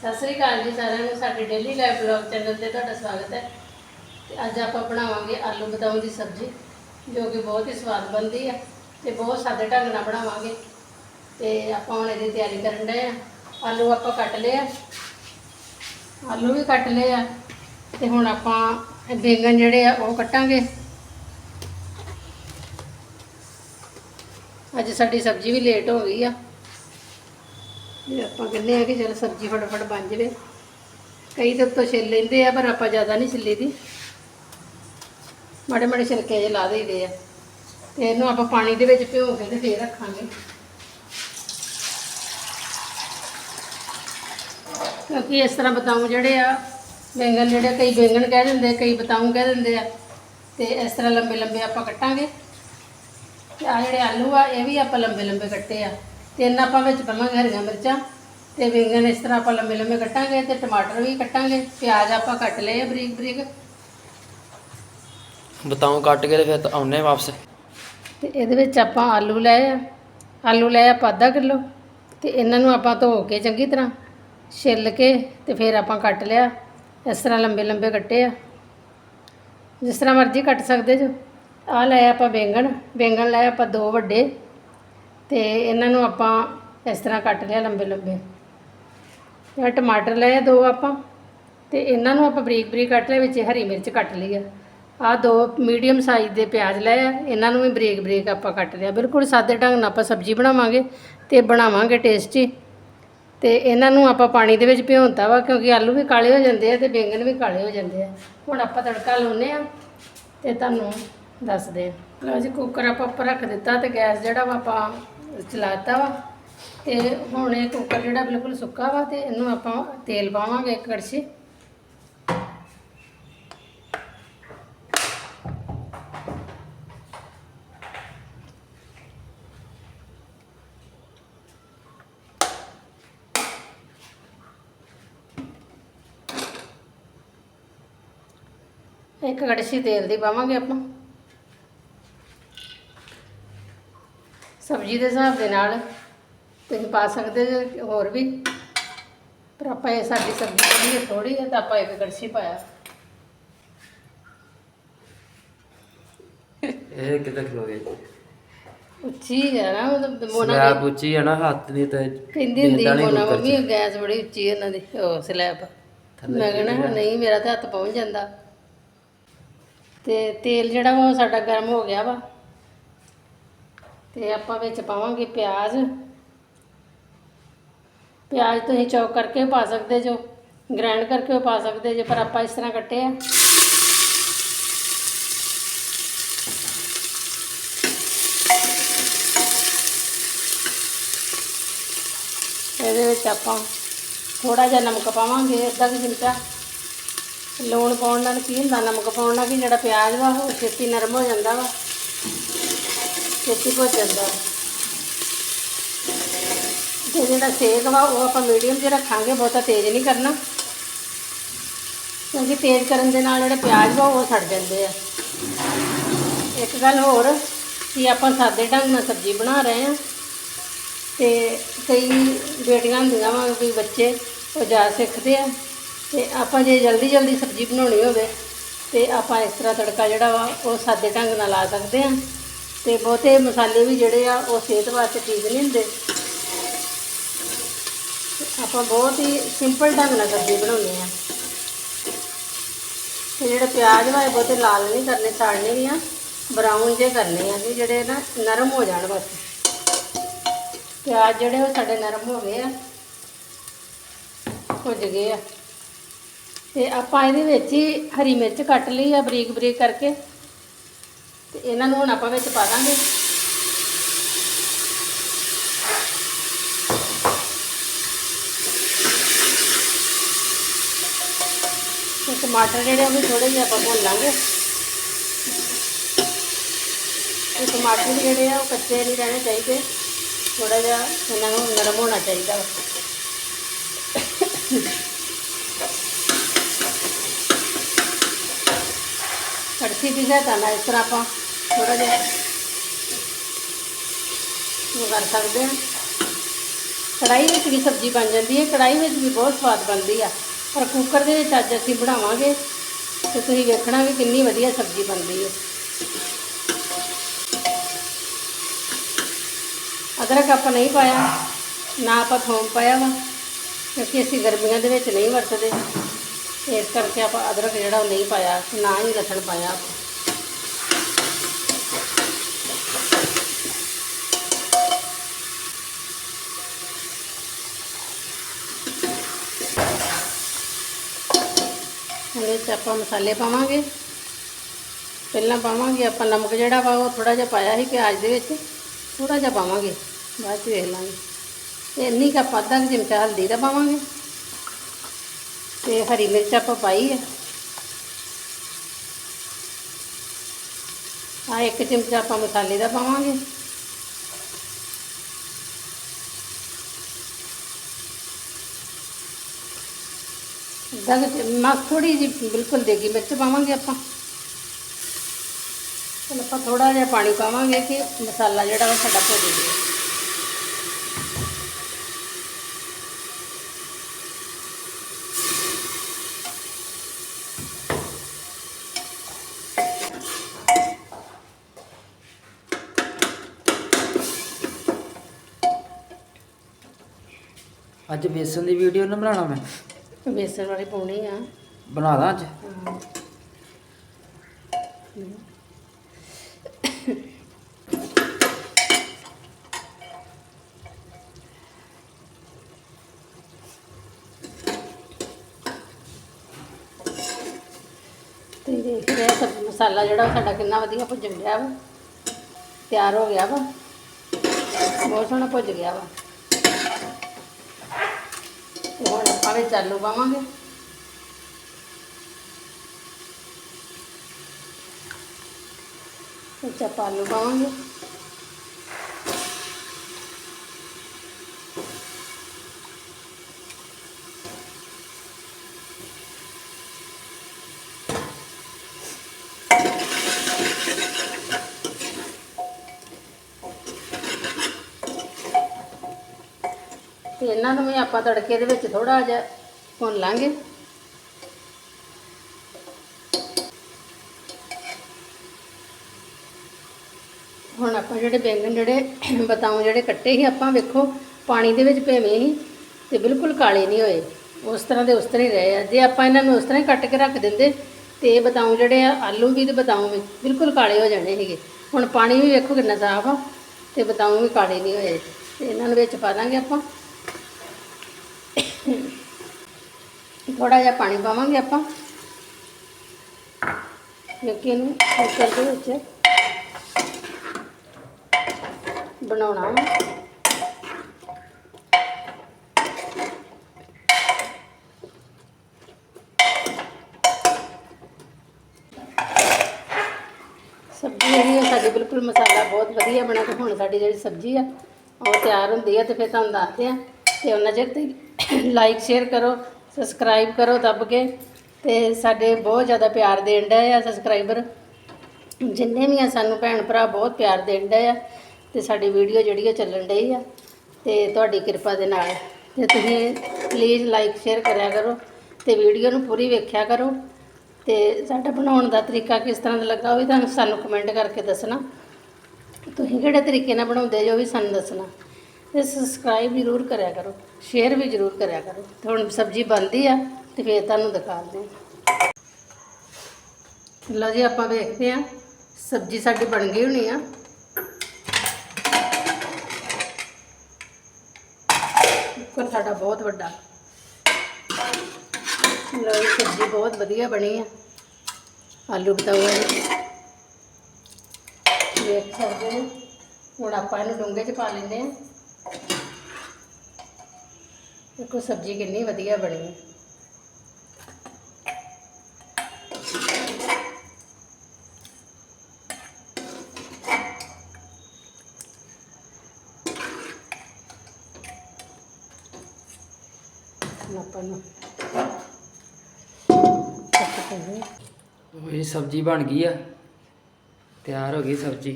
ਸਤਿ ਸ੍ਰੀ ਅਕਾਲ ਜੀ ਸਾਰਿਆਂ ਨੂੰ, ਸਾਡੇ ਡੇਲੀ ਲਾਈਫ ਬਲੌਗ ਚੈਨਲ ਤੇ ਤੁਹਾਡਾ ਸਵਾਗਤ ਹੈ। ਤੇ ਅੱਜ ਆਪਾਂ ਬਣਾਵਾਂਗੇ ਆਲੂ ਬਦਾਮ ਦੀ ਸਬਜ਼ੀ, ਜੋ ਕਿ ਬਹੁਤ ਹੀ ਸਵਾਦ ਬਣਦੀ ਹੈ ਤੇ ਬਹੁਤ ਸਾਦੇ ਢੰਗ ਨਾਲ ਬਣਾਵਾਂਗੇ। ਤੇ ਆਪਾਂ ਹੁਣ ਇਹਦੀ ਤਿਆਰੀ ਕਰਨ ਡਏ ਆ ਆਲੂ ਆਪਾਂ ਕੱਟ ਲਏ ਆ। ਆਲੂ ਵੀ ਕੱਟ ਲਏ ਆ। ਤੇ ਹੁਣ ਆਪਾਂ ਇਹ ਜਿਹੜੇ ਆ, ਉਹ ਕੱਟਾਂਗੇ। ਅੱਜ ਸਾਡੀ ਸਬਜ਼ੀ ਵੀ ਲੇਟ ਹੋ ਗਈ ਆ। ਤੇ ਆਪਾਂ ਕਹਿੰਦੇ ਆ ਕਿ ਚਲ ਸਬਜ਼ੀ ਫਟਾਫਟ ਬਣ ਜਾਵੇ। ਕਈ ਤਾਂ ਉੱਤੋਂ ਛਿੱਲ ਲੈਂਦੇ ਆ, ਪਰ ਆਪਾਂ ਜ਼ਿਆਦਾ ਨਹੀਂ ਛਿੱਲੀ ਦੀ ਮਾੜੇ ਮਾੜੇ ਛਿਲਕੇ ਜਿਹੇ ਲਾ ਦੇਈਦੇ ਆ। ਤੇ ਇਹਨੂੰ ਆਪਾਂ ਪਾਣੀ ਦੇ ਵਿੱਚ ਭਿਓ ਕੇ ਤੇ ਫੇਰ ਰੱਖਾਂਗੇ। ਕਿਉਂਕਿ ਇਸ ਤਰ੍ਹਾਂ ਬਤਾਉ ਜਿਹੜੇ ਆ, ਬੈਂਗਣ ਜਿਹੜੇ ਕਈ ਬੈਂਗਣ ਕਹਿ ਦਿੰਦੇ, ਕਈ ਬਤਾਉ ਕਹਿ ਦਿੰਦੇ ਆ। ਤੇ ਇਸ ਤਰ੍ਹਾਂ ਲੰਬੇ ਲੰਬੇ ਆਪਾਂ ਕੱਟਾਂਗੇ। ਤੇ ਆ ਜਿਹੜੇ ਆਲੂ ਆ, ਇਹ ਵੀ ਆਪਾਂ ਲੰਬੇ ਲੰਬੇ ਕੱਟੇ ਆ। ਤਿੰਨ ਆਪਾਂ ਵਿੱਚ ਪਾਵਾਂਗੇ ਹਰੀਆਂ ਮਿਰਚਾਂ ਤੇ ਬੈਂਗਣ ਇਸ ਤਰ੍ਹਾਂ ਆਪਾਂ ਲੰਬੇ ਲੰਬੇ ਕੱਟਾਂਗੇ ਤੇ ਟਮਾਟਰ ਵੀ ਕੱਟਾਂਗੇ ਪਿਆਜ਼ ਆਪਾਂ ਕੱਟ ਲਏ ਆ ਬਰੀਕ ਬਰੀਕ। ਬਤਾਉ ਕੱਟ ਕੇ ਤੇ ਫਿਰ ਆਉਨੇ ਵਾਪਸ। ਤੇ ਇਹਦੇ ਵਿੱਚ ਆਪਾਂ ਆਲੂ ਲਏ ਆ। ਆਲੂ ਲਏ ਆਪਾਂ ਅੱਧਾ ਕਿਲੋ ਤੇ ਇਹਨਾਂ ਨੂੰ ਆਪਾਂ ਧੋ ਕੇ ਚੰਗੀ ਤਰ੍ਹਾਂ ਛਿੱਲ ਕੇ ਤੇ ਫਿਰ ਆਪਾਂ ਕੱਟ ਲਿਆ। ਇਸ ਤਰ੍ਹਾਂ ਲੰਬੇ ਲੰਬੇ ਕੱਟੇ ਆ। ਜਿਸ ਤਰ੍ਹਾਂ ਮਰਜ਼ੀ ਕੱਟ ਸਕਦੇ ਜੋ। ਆਹ ਲਏ ਆਪਾਂ ਬੈਂਗਣ ਬੈਂਗਣ ਲਏ ਆਪਾਂ ਦੋ ਵੱਡੇ। ਤੇ ਇਹਨਾਂ ਨੂੰ ਆਪਾਂ ਇਸ ਤਰ੍ਹਾਂ ਕੱਟ ਲਿਆ ਲੰਬੇ ਲੰਬੇ। ਇਹ ਟਮਾਟਰ ਲਏ ਆ ਦੋ ਆਪਾਂ, ਤੇ ਇਹਨਾਂ ਨੂੰ ਆਪਾਂ ਬਰੀਕ ਬਰੀਕ ਕੱਟ ਲਿਆ, ਵਿੱਚ ਹਰੀ ਮਿਰਚ ਕੱਟ ਲਈ ਆ। ਆ ਦੋ ਮੀਡੀਅਮ ਸਾਈਜ਼ ਦੇ ਪਿਆਜ਼ ਲਏ ਆ, ਇਹਨਾਂ ਨੂੰ ਵੀ ਬਰੀਕ ਬਰੀਕ ਆਪਾਂ ਕੱਟ ਲਿਆ। ਬਿਲਕੁਲ ਸਾਦੇ ਢੰਗ ਨਾਲ ਆਪਾਂ ਸਬਜ਼ੀ ਬਣਾਵਾਂਗੇ ਤੇ ਬਣਾਵਾਂਗੇ ਟੇਸਟੀ ਤੇ ਇਹਨਾਂ ਨੂੰ ਆਪਾਂ ਪਾਣੀ ਦੇ ਵਿੱਚ ਭਿਉਂਤਾ ਵਾ, ਕਿਉਂਕਿ ਆਲੂ ਵੀ ਕਾਲੇ ਹੋ ਜਾਂਦੇ ਆ ਤੇ ਬੈਂਗਣ ਵੀ ਕਾਲੇ ਹੋ ਜਾਂਦੇ ਆ। ਹੁਣ ਆਪਾਂ ਤੜਕਾ ਲਾਉਨੇ ਆ ਤੇ ਤੁਹਾਨੂੰ ਦੱਸਦੇ ਆ। ਲਓ ਜੀ ਕੁੱਕਰ ਆਪਾਂ ਉੱਪਰ ਰੱਖ ਦਿੱਤਾ ਤੇ ਗੈਸ ਜਿਹੜਾ ਵਾ ਆਪਾਂ ਚਲਾਤਾ ਵਾ। ਤੇ ਹੁਣ ਇਹ ਕੁੱਕਰ ਜਿਹੜਾ ਬਿਲਕੁਲ ਸੁੱਕਾ ਵਾ ਤੇ ਇਹਨੂੰ ਆਪਾਂ ਤੇਲ ਪਾਵਾਂਗੇ ਇੱਕ ਕੜਛੀ। ਇੱਕ ਕੜਛੀ ਤੇਲ ਦੀ ਪਾਵਾਂਗੇ ਆਪਾਂ। ਸਬਜ਼ੀ ਦੇ ਹਿਸਾਬ ਦੇ ਨਾਲ ਤੁਸੀਂ ਪਾ ਸਕਦੇ ਜੇ ਹੋਰ ਵੀ। ਪਰ ਆਪਾਂ ਇਹ ਸਾਡੀ ਸਬਜ਼ੀ ਥੋੜੀ ਥੋੜੀ ਹੈ ਤਾਂ ਆਪਾਂ ਇੱਕ ਕੜਛੀ ਪਾਇਆ। ਇਹ ਕਿੱਦਾਂ ਖਲੋਗੇ? ਉੱਚੀ ਹੈ ਨਾ ਮਤਲਬ ਮੋਨਾ ਸਲੈਬ ਉੱਚੀ ਹੈ ਨਾ ਹੱਥ ਨਹੀਂ ਤੇ ਕਹਿੰਦੀ ਹੁੰਦੀ ਨੀ ਮੋਨਾ ਮੰਮੀ ਗੈਸ ਬੜੀ ਉੱਚੀ ਹੈ ਇਹਨਾਂ ਦੀ ਉਹ ਸਲੈਬ। ਮੈਂ ਕਹਿਣਾ ਨਹੀਂ ਮੇਰਾ ਤਾਂ ਹੱਥ ਪਹੁੰਚ ਜਾਂਦਾ। ਤੇ ਤੇਲ ਜਿਹੜਾ ਵਾ ਉਹ ਸਾਡਾ ਗਰਮ ਹੋ ਗਿਆ ਵਾ। ਤੇ ਆਪਾਂ ਵਿੱਚ ਪਾਵਾਂਗੇ ਪਿਆਜ਼। ਪਿਆਜ਼ ਤੁਸੀਂ ਚੌਕ ਕਰਕੇ ਪਾ ਸਕਦੇ ਜੋ ਗ੍ਰਾਈਂਡ ਕਰਕੇ ਵੀ ਪਾ ਸਕਦੇ ਜੇ, ਪਰ ਆਪਾਂ ਇਸ ਤਰ੍ਹਾਂ ਕੱਟੇ ਆ। ਇਹਦੇ ਵਿੱਚ ਆਪਾਂ ਥੋੜਾ ਜਿਹਾ ਨਮਕ ਪਾਵਾਂਗੇ, ਅੱਧਾ ਕੁ ਚਮਚਾ। ਲੂਣ ਪਾਉਣ ਨਾਲ ਕੀ ਹੁੰਦਾ? ਨਮਕ ਪਾਉਣ ਨਾਲ ਕਿ ਜਿਹੜਾ ਪਿਆਜ਼ ਵਾ, ਉਹ ਛੇਤੀ ਨਰਮ ਹੋ ਜਾਂਦਾ ਵਾ। ਛੇਤੀ ਭੁੱਜ ਜਾਂਦਾ। ਤੇ ਜਿਹੜਾ ਸੇਕ ਵਾ, ਉਹ ਆਪਾਂ ਮੀਡੀਅਮ 'ਚ ਰੱਖਾਂਗੇ, ਬਹੁਤਾ ਤੇਜ਼ ਨਹੀਂ ਕਰਨਾ। ਕਿਉਂਕਿ ਤੇਜ਼ ਕਰਨ ਦੇ ਨਾਲ ਜਿਹੜੇ ਪਿਆਜ਼ ਵਾ, ਉਹ ਸੜ ਜਾਂਦੇ ਆ। ਇੱਕ ਗੱਲ ਹੋਰ, ਕਿ ਆਪਾਂ ਸਾਦੇ ਢੰਗ ਨਾਲ ਸਬਜ਼ੀ ਬਣਾ ਰਹੇ ਹਾਂ ਤੇ ਕਈ ਬੇਟੀਆਂ ਹੁੰਦੀਆਂ ਵਾ, ਵੀ ਬੱਚੇ ਉਹ ਜਾ ਸਿੱਖਦੇ ਆ। ਤੇ ਆਪਾਂ ਜੇ ਜਲਦੀ ਜਲਦੀ ਸਬਜ਼ੀ ਬਣਾਉਣੀ ਹੋਵੇ, ਤੇ ਆਪਾਂ ਇਸ ਤਰ੍ਹਾਂ ਤੜਕਾ ਜਿਹੜਾ ਵਾ, ਉਹ ਸਾਦੇ ਢੰਗ ਨਾਲ ਲਾ ਸਕਦੇ ਆ। ਤੇ ਬਹੁਤੇ ਮਸਾਲੇ ਵੀ ਜਿਹੜੇ ਆ, ਉਹ ਸਿਹਤ ਵਾਸਤੇ ਠੀਕ ਨਹੀਂ ਹੁੰਦੇ। ਆਪਾਂ ਬਹੁਤ ਹੀ ਸਿੰਪਲ ਢੰਗ ਨਾਲ ਸਬਜ਼ੀ ਬਣਾਉਂਦੇ ਆ ਤੇ ਜਿਹੜੇ ਪਿਆਜ਼ ਵਾ, ਇਹ ਬਹੁਤੇ ਲਾਲ ਨਹੀਂ ਕਰਨੇ, ਸਾੜਨੇ ਨਹੀਂ ਆ ਬਰਾਊਨ ਜੇ ਕਰਨੇ ਆ ਕਿ ਜਿਹੜੇ ਨਾ ਨਰਮ ਹੋ ਜਾਣ ਬਸ। ਪਿਆਜ਼ ਜਿਹੜੇ ਉਹ ਸਾਡੇ ਨਰਮ ਹੋ ਗਏ ਆ, ਭੁੱਜ ਗਏ ਆ। ਤੇ ਆਪਾਂ ਇਹਦੇ ਵਿੱਚ ਹੀ ਹਰੀ ਮਿਰਚ ਕੱਟ ਲਈ ਆ ਬਰੀਕ ਬਰੀਕ ਕਰਕੇ। ਤੇ ਇਹਨਾਂ ਨੂੰ ਹੁਣ ਆਪਾਂ ਵਿੱਚ ਪਾ ਦਾਂਗੇ। ਟਮਾਟਰ ਜਿਹੜੇ ਉਹ ਵੀ ਥੋੜੇ ਜਿਹੇ ਆਪਾਂ ਭੁੰਨ ਲਾਂਗੇ। ਤੇ ਟਮਾਟਰ ਜਿਹੜੇ ਆ ਉਹ ਕੱਚੇ ਨਹੀਂ ਰਹਿਣੇ ਚਾਹੀਦੇ। ਥੋੜਾ ਜਿਹਾ ਇਹਨਾਂ ਨੂੰ ਨਰਮ ਹੋਣਾ ਚਾਹੀਦਾ। ਵਾ ਕੜਛੀ ਦੀ ਸਹਾਇਤਾ ਇਸ ਤਰ੍ਹਾਂ ਆਪਾਂ ਥੋੜਾ ਜਿਹਾ ਉਹ ਕਰ ਸਕਦੇ ਹਾਂ। ਕੜਾਈ ਵਿੱਚ ਵੀ ਸਬਜ਼ੀ ਬਣ ਜਾਂਦੀ ਹੈ। ਕੜਾਈ ਵਿੱਚ ਵੀ ਬਹੁਤ ਸਵਾਦ ਬਣਦੀ ਆ। ਪਰ ਕੁੱਕਰ ਦੇ ਵਿੱਚ ਅੱਜ ਅਸੀਂ ਬਣਾਵਾਂਗੇ ਤੇ ਤੁਸੀਂ ਵੇਖਣਾ ਵੀ ਕਿੰਨੀ ਵਧੀਆ ਸਬਜ਼ੀ ਬਣਦੀ ਹੈ। ਅਦਰਕ ਆਪਾਂ ਨਹੀਂ ਪਾਇਆ, ਨਾ ਆਪਾਂ ਥੋਮ ਪਾਇਆ ਵਾ, ਕਿਉਂਕਿ ਅਸੀਂ ਗਰਮੀਆਂ ਦੇ ਵਿੱਚ ਨਹੀਂ ਵਰਤਦੇ। ਇਸ ਕਰਕੇ ਆਪਾਂ ਅਦਰਕ ਜਿਹੜਾ ਉਹ ਨਹੀਂ ਪਾਇਆ ਨਾ ਹੀ ਲਸਣ ਪਾਇਆ ਆਪਾਂ ਇਹਦੇ ਵਿੱਚ ਆਪਾਂ ਮਸਾਲੇ ਪਾਵਾਂਗੇ। ਪਹਿਲਾਂ ਪਾਵਾਂਗੇ ਆਪਾਂ ਨਮਕ ਜਿਹੜਾ ਵਾ, ਉਹ ਥੋੜਾ ਜਿਹਾ ਪਾਇਆ ਸੀ ਪਿਆਜ਼ ਦੇ ਵਿੱਚ ਥੋੜਾ ਜਿਹਾ ਪਾਵਾਂਗੇ। ਬਾਅਦ ਚ ਵੇਖ ਲਾਂਗੇ। ਤੇ ਇੰਨੀ ਕੁ ਆਪਾਂ ਅੱਧਾ ਕੁ ਚਮਚਾ ਹਲਦੀ ਦਾ ਪਾਵਾਂਗੇ। ਤੇ ਹਰੀ ਮਿਰਚ ਆਪਾਂ ਪਾਈ ਹੈ ਆ ਇੱਕ ਚਮਚਾ ਆਪਾਂ ਮਸਾਲੇ ਦਾ ਪਾਵਾਂਗੇ। ਅੱਧਾ ਕੁ ਥੋੜੀ ਜਿਹੀ ਬਿਲਕੁਲ ਦੇਗੀ ਮਿਰਚ ਪਾਵਾਂਗੇ ਆਪਾਂ। ਹੁਣ ਆਪਾਂ ਥੋੜਾ ਜਿਹਾ ਪਾਣੀ ਪਾਵਾਂਗੇ ਕਿ ਮਸਾਲਾ ਜਿਹੜਾ ਉਹ ਸਾਡਾ ਭੁੱਜ ਜਾਵੇ। ਅੱਜ ਬੇਸਨ ਦੀ ਵੀਡੀਓ ਨਾ ਬਣਾਉਣਾ ਮੈਂ। ਬੇਸਣ ਵਾਲੀ ਪਾਉਣੀ ਆ। ਬਣਾ ਦਾਂ ਅੱਜ? ਦੇਖ ਰਿਹਾ ਮਸਾਲਾ ਜਿਹੜਾ ਉਹ ਸਾਡਾ ਕਿੰਨਾ ਵਧੀਆ ਭੁੱਜ ਗਿਆ ਵਾ। ਤਿਆਰ ਹੋ ਗਿਆ ਵਾ। ਬਹੁਤ ਸੋਹਣਾ ਭੁੱਜ ਗਿਆ ਵਾ। ਤੇ ਹੁਣ ਆਪਾਂ ਵਿੱਚ ਆਲੂ ਪਾਵਾਂਗੇ ਵਿੱਚ ਆਪਾਂ ਆਲੂ ਪਾਵਾਂਗੇ। ਇਹਨਾਂ ਨੂੰ ਵੀ ਆਪਾਂ ਤੜਕੇ ਦੇ ਵਿੱਚ ਥੋੜਾ ਜਿਹਾ ਭੁੰਨ ਲਾਂਗੇ। ਹੁਣ ਆਪਾਂ ਜਿਹੜੇ ਬੈਂਗਣ ਜਿਹੜੇ ਬਤਾਉ ਜਿਹੜੇ ਕੱਟੇ ਸੀ, ਆਪਾਂ ਵੇਖੋ ਪਾਣੀ ਦੇ ਵਿੱਚ ਭੇਵੇਂ ਸੀ ਤੇ ਬਿਲਕੁਲ ਕਾਲੇ ਨਹੀਂ ਹੋਏ। ਉਸ ਤਰ੍ਹਾਂ ਦੇ ਉਸ ਤਰ੍ਹਾਂ ਹੀ ਰਹੇ ਆ। ਜੇ ਆਪਾਂ ਇਹਨਾਂ ਨੂੰ ਉਸ ਤਰ੍ਹਾਂ ਹੀ ਕੱਟ ਕੇ ਰੱਖ ਦਿੰਦੇ ਤੇ ਇਹ ਬਤਾਉ ਜਿਹੜੇ ਆ, ਆਲੂ ਵੀ ਤੇ ਬਤਾਉ ਵੀ ਬਿਲਕੁਲ ਕਾਲੇ ਹੋ ਜਾਣੇ ਸੀਗੇ। ਹੁਣ ਪਾਣੀ ਵੀ ਵੇਖੋ ਕਿੰਨਾ ਸਾਫ਼ ਆ ਤੇ ਬਤਾਉ ਵੀ ਕਾਲੇ ਨਹੀਂ ਹੋਏ। ਤੇ ਇਹਨਾਂ ਨੂੰ ਵਿੱਚ ਪਾ ਦਾਂਗੇ ਆਪਾਂ। ਥੋੜਾ ਜਿਹਾ ਪਾਣੀ ਪਾਵਾਂਗੇ ਆਪਾਂ। ਕਿਉਂਕਿ ਇਹਨੂੰ ਕੁੱਕਰ ਦੇ ਵਿੱਚ ਬਣਾਉਣਾ ਵਾ। ਸਬਜ਼ੀ ਜਿਹੜੀ ਹੈ ਸਾਡੀ ਬਿਲਕੁਲ ਮਸਾਲਾ ਬਹੁਤ ਵਧੀਆ ਬਣਾ ਤੇ ਹੁਣ ਸਾਡੀ ਜਿਹੜੀ ਸਬਜ਼ੀ ਆ, ਉਹ ਤਿਆਰ ਹੁੰਦੀ ਆ ਤੇ ਫਿਰ ਤੁਹਾਨੂੰ ਦੱਸਦੇ ਆ। ਤੇ ਉਹਨਾਂ ਚਿਰ ਤੇ ਲਾਈਕ ਸ਼ੇਅਰ ਕਰੋ ਸਬਸਕ੍ਰਾਈਬ ਕਰੋ ਦੱਬ ਕੇ ਤੇ ਸਾਡੇ ਬਹੁਤ ਜ਼ਿਆਦਾ ਪਿਆਰ ਦੇਣ ਡਏ ਆ ਸਬਸਕ੍ਰਾਈਬਰ ਜਿੰਨੇ ਵੀ ਆ ਸਾਨੂੰ ਭੈਣ ਭਰਾ ਬਹੁਤ ਪਿਆਰ ਦੇਣ ਡਏ ਆ ਤੇ ਸਾਡੀ ਵੀਡੀਓ ਜਿਹੜੀ ਆ ਚੱਲਣ ਡਈ ਆ ਤੇ ਤੁਹਾਡੀ ਕਿਰਪਾ ਦੇ ਨਾਲ। ਤੇ ਤੁਸੀਂ ਪਲੀਜ਼ ਲਾਈਕ ਸ਼ੇਅਰ ਕਰਿਆ ਕਰੋ ਤੇ ਵੀਡੀਓ ਨੂੰ ਪੂਰੀ ਵੇਖਿਆ ਕਰੋ ਤੇ ਸਾਡਾ ਬਣਾਉਣ ਦਾ ਤਰੀਕਾ ਕਿਸ ਤਰ੍ਹਾਂ ਦਾ ਲੱਗਾ ਉਹ ਵੀ ਤੁਹਾਨੂੰ ਸਾਨੂੰ ਕਮੈਂਟ ਕਰਕੇ ਦੱਸਣਾ। ਤੁਸੀਂ ਕਿਹੜੇ ਤਰੀਕੇ ਨਾਲ ਬਣਾਉਂਦੇ ਜੋ ਵੀ ਸਾਨੂੰ ਦੱਸਣਾ। ਤੇ ਸਬਸਕ੍ਰਾਈਬ ਜ਼ਰੂਰ ਕਰਿਆ ਕਰੋ ਸ਼ੇਅਰ ਵੀ ਜ਼ਰੂਰ ਕਰਿਆ ਕਰੋ। ਤੇ ਹੁਣ ਸਬਜ਼ੀ ਬਣਦੀ ਆ, ਤੇ ਫੇਰ ਤੁਹਾਨੂੰ ਦਿਖਾਉਂਦੇ ਹਾਂ। ਲਓ ਜੀ, ਆਪਾਂ ਵੇਖਦੇ ਆ ਸਬਜ਼ੀ ਸਾਡੀ ਬਣ ਗਈ ਹੋਣੀ ਆ। ਕੁੱਕਰ ਸਾਡਾ ਬਹੁਤ ਵੱਡਾ। ਲਓ ਸਬਜ਼ੀ ਬਹੁਤ ਵਧੀਆ ਬਣੀ ਆ। ਆਲੂ ਬਤਾਊਆ ਜੀ ਵੇਖ ਸਕਦੇ ਹੋ, ਹੁਣ ਆਪਾਂ ਇਹਨੂੰ ਡੂੰਘੇ 'ਚ ਪਾ ਲੈਂਦੇ ਆ ਦੇਖੋ, ਸਬਜ਼ੀ ਕਿੰਨੀ ਵਧੀਆ ਬਣੀ ਹੈ। ਉਹ ਜੀ ਸਬਜ਼ੀ ਬਣ ਗਈ ਆ, ਤਿਆਰ ਹੋ ਗਈ ਸਬਜ਼ੀ।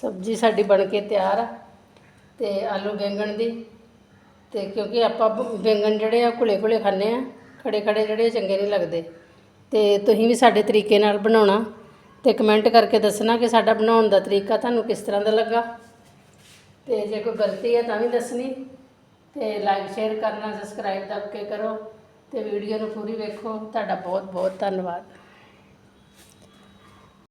ਸਬਜ਼ੀ ਸਾਡੀ ਬਣ ਕੇ ਤਿਆਰ ਆ ਤੇ ਆਲੂ ਬੈਂਗਣ ਦੀ ਤੇ ਕਿਉਂਕਿ ਆਪਾਂ ਬ- ਬੈਂਗਣ ਜਿਹੜੇ ਆ ਘੁਲੇ ਘੁਲੇ ਖਾਂਦੇ ਆ, ਖੜੇ ਖੜੇ ਜਿਹੜੇ ਚੰਗੇ ਨਹੀਂ ਲੱਗਦੇ। ਤੇ ਤੁਸੀਂ ਵੀ ਸਾਡੇ ਤਰੀਕੇ ਨਾਲ ਬਣਾਉਣਾ ਤੇ ਕਮੈਂਟ ਕਰਕੇ ਦੱਸਣਾ ਕਿ ਸਾਡਾ ਬਣਾਉਣ ਦਾ ਤਰੀਕਾ ਤੁਹਾਨੂੰ ਕਿਸ ਤਰ੍ਹਾਂ ਦਾ ਲੱਗਾ। ਤੇ ਜੇ ਕੋਈ ਗਲਤੀ ਹੈ ਤਾਂ ਵੀ ਦੱਸਣੀ ਤੇ ਲਾਈਕ ਸ਼ੇਅਰ ਕਰਨਾ ਸਬਸਕ੍ਰਾਈਬ ਦਬ ਕੇ ਕਰੋ ਤੇ ਵੀਡੀਓ ਨੂੰ ਪੂਰੀ ਵੇਖੋ। ਤੁਹਾਡਾ ਬਹੁਤ ਬਹੁਤ ਧੰਨਵਾਦ।